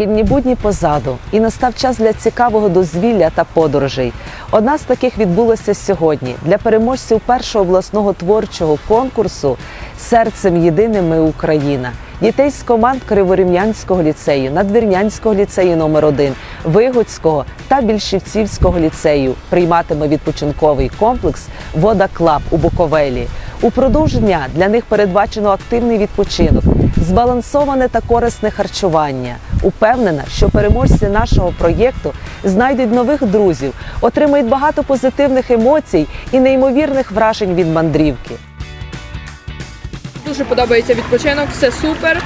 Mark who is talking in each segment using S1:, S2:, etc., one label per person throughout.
S1: Шкільні будні позаду, і настав час для цікавого дозвілля та подорожей. Одна з таких відбулася сьогодні для переможців першого обласного творчого конкурсу Серцем єдиним Україна. Дітей з команд Криворівнянського ліцею, Надвірнянського ліцею номер 1 Вигодського та Більшівцівського ліцею прийматиме відпочинковий комплекс Вода Клаб у Буковелі. Упродовж дня для них передбачено активний відпочинок, збалансоване та корисне харчування. Упевнена, що переможці нашого проєкту знайдуть нових друзів, отримають багато позитивних емоцій і неймовірних вражень від мандрівки.
S2: Дуже подобається відпочинок, все супер.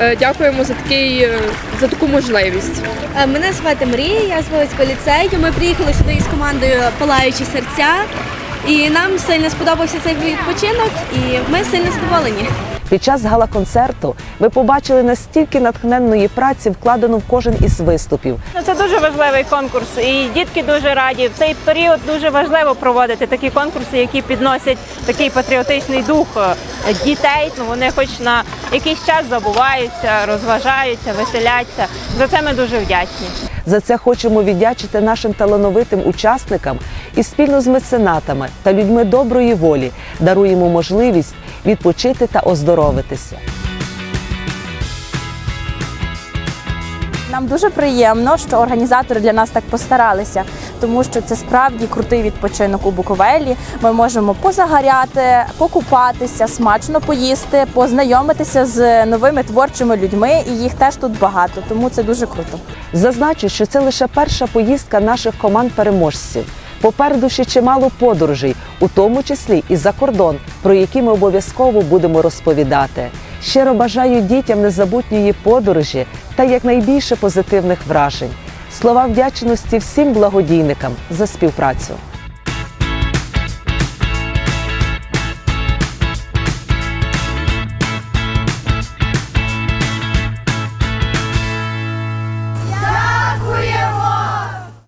S2: Е, Дякуємо за такий е, за таку можливість.
S3: Е, Мене звати Марія, я з Волицького ліцею. Ми приїхали сюди із командою Палаючі серця. І нам сильно сподобався цей відпочинок, і ми сильно задоволені.
S1: Під час гала-концерту ви побачили настільки натхненної праці, вкладено в кожен із виступів.
S4: Ну, Це дуже важливий конкурс, і дітки дуже раді. В цей період дуже важливо проводити такі конкурси, які підносять такий патріотичний дух е, дітей. Ну вони хоч на якийсь час забуваються, розважаються, веселяться. За це ми дуже вдячні.
S1: За це хочемо віддячити нашим талановитим учасникам і спільно з меценатами та людьми доброї волі даруємо можливість відпочити та оздоровитися.
S5: Нам дуже приємно, що організатори для нас так постаралися, тому що це справді крутий відпочинок у Буковелі. Ми можемо позагоряти, покупатися, смачно поїсти, познайомитися з новими творчими людьми, і їх теж тут багато. Тому це дуже круто.
S1: Зазначу, що це лише перша поїздка наших команд-переможців. Попереду ще чимало подорожей, у тому числі і за кордон, про які ми обов'язково будемо розповідати. Щиро бажаю дітям незабутньої подорожі та якнайбільше позитивних вражень. Слова вдячності всім благодійникам за співпрацю.